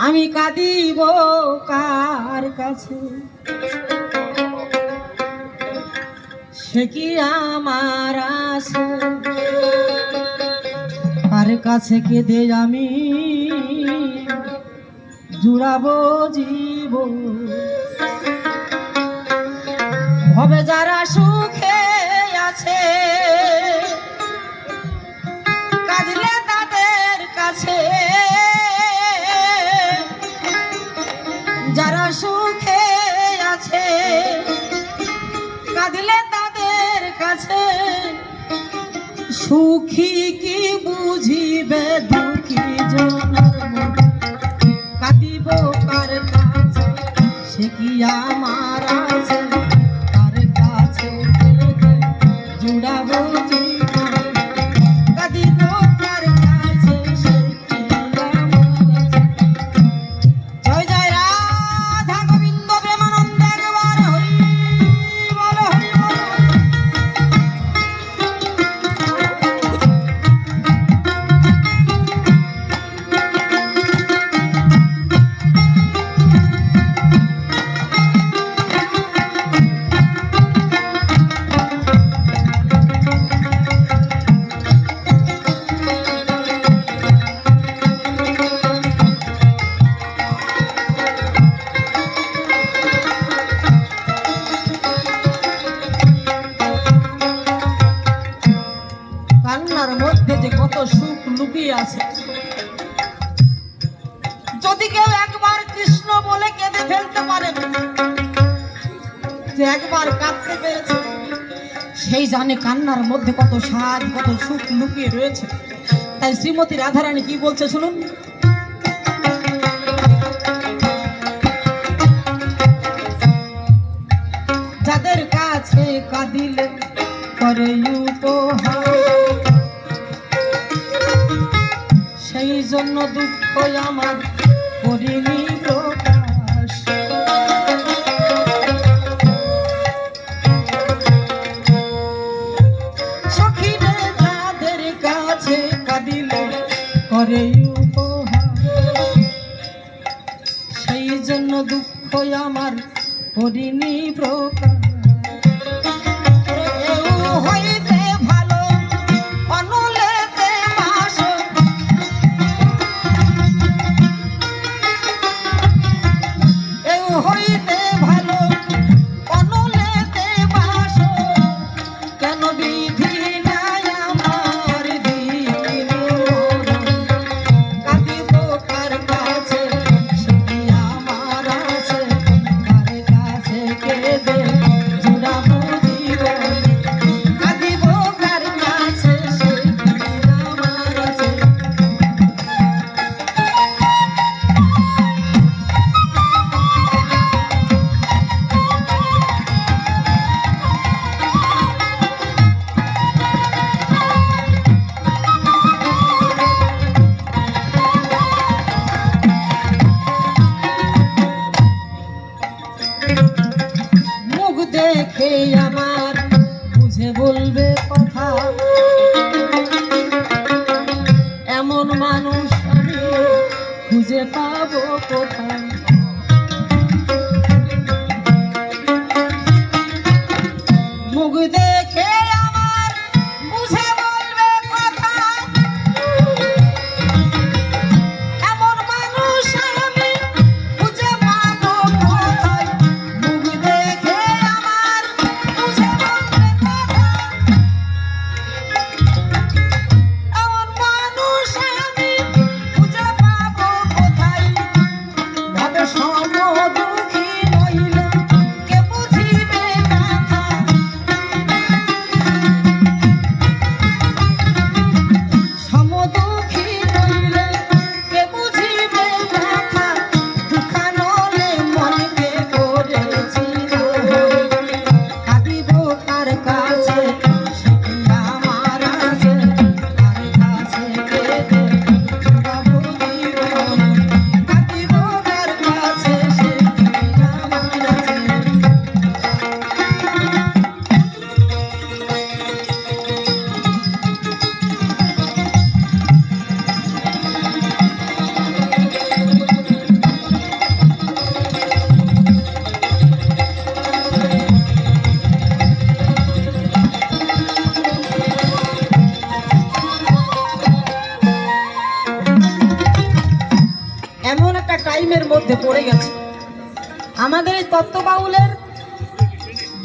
আমি কাঁদিব কার কাছে? সে কি আমার আছে? কার কাছে কেঁদে আমি জুড়াবো জীবন? হবে যারা সুখে সুখী কি বুঝিবে দুঃখী জনার মন। কাঁদিব কার কাছে সে কি আমার আছে। যদি কেউ একবার কৃষ্ণ বলে কেঁদে ফেলতে পারে যে একবার কাঁদতে পেরেছে, সেই জানে কান্নার মধ্যে কত স্বাদ, কত সুখ লুকিয়ে রয়েছে। তাই শ্রীমতী রাধারানী কি বলছে শুনুন? যাদের কাছে কাঁদিলে করে উপহার সেই জন্য দুঃখ আমার করিনি সেই জন্য দুঃখ আমার করিনি প্রকাশ। খুঁজে পাবো কোথায়? আর কা এমন একটা টাইমের মধ্যে পড়ে গেছে। আমাদের এই তত্ত্ব বাউলের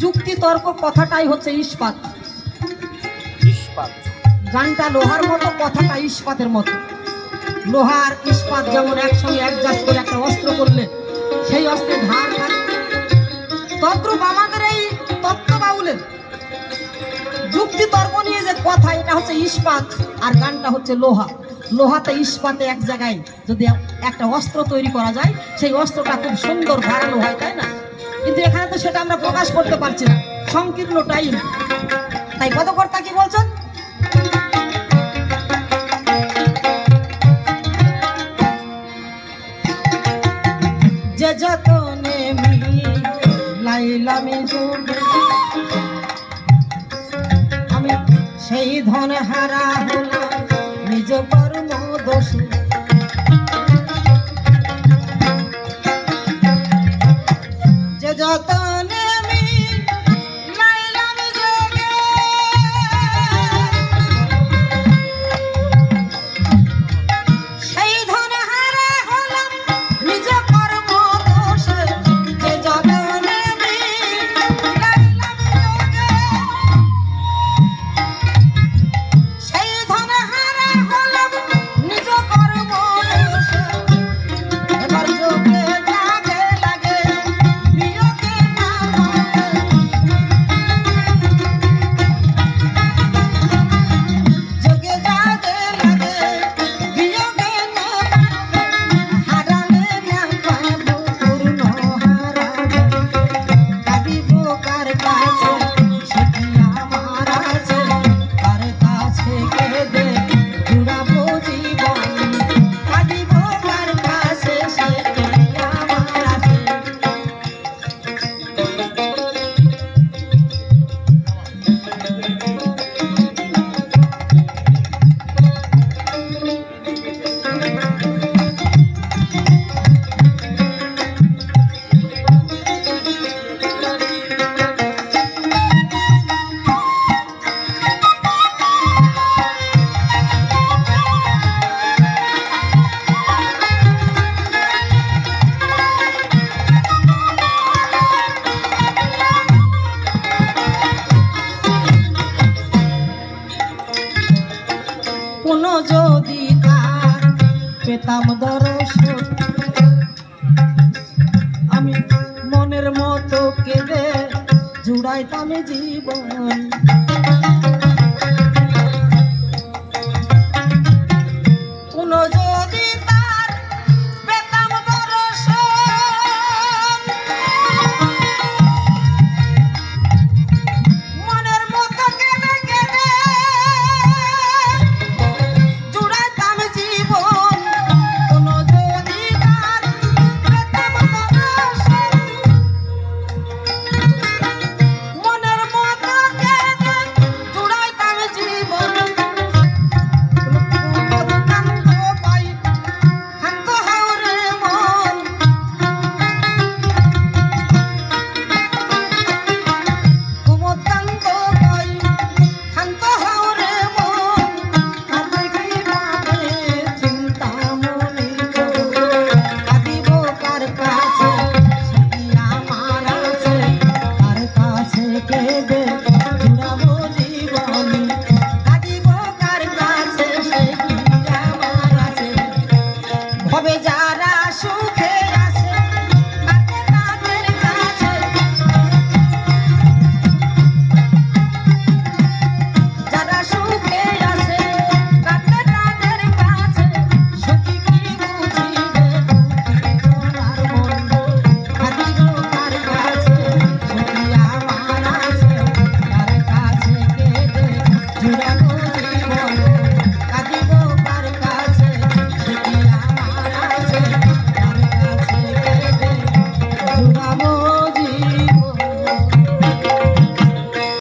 যুক্তি তর্ক কথাটাই হচ্ছে ইস্পাত। ইস্পাত। গানটা লোহার মতো কথাটা ইস্পাতের মতো। লোহার ইস্পাত যেমন একসঙ্গে অ্যাডজাস্ট করে একটা অস্ত্র করলে সেই অস্ত্রের ধার থাকে তদ্রুপ আমাদের এই তত্ত্ব বাউলের যুক্তি তর্ক নিয়ে যে কথা এটা হচ্ছে ইস্পাত আর গানটা হচ্ছে লোহা। লোহাতে ইস্পাতে এক জায়গায় যদি একটা অস্ত্র তৈরি করা যায়, সেই অস্ত্রটা খুব সুন্দর ধারালো হয়, তাই না? কিন্তু এখানে তো সেটা আমরা প্রকাশ করতে পারছি না। সংকীর্ণ টাইম। তাই পদকর্তা কি বলছেন? আমি সেই ধন হারা হলাম, নিজ পেতাম আমি মনের মতো কেঁদে জুড়াইতাম জীবন।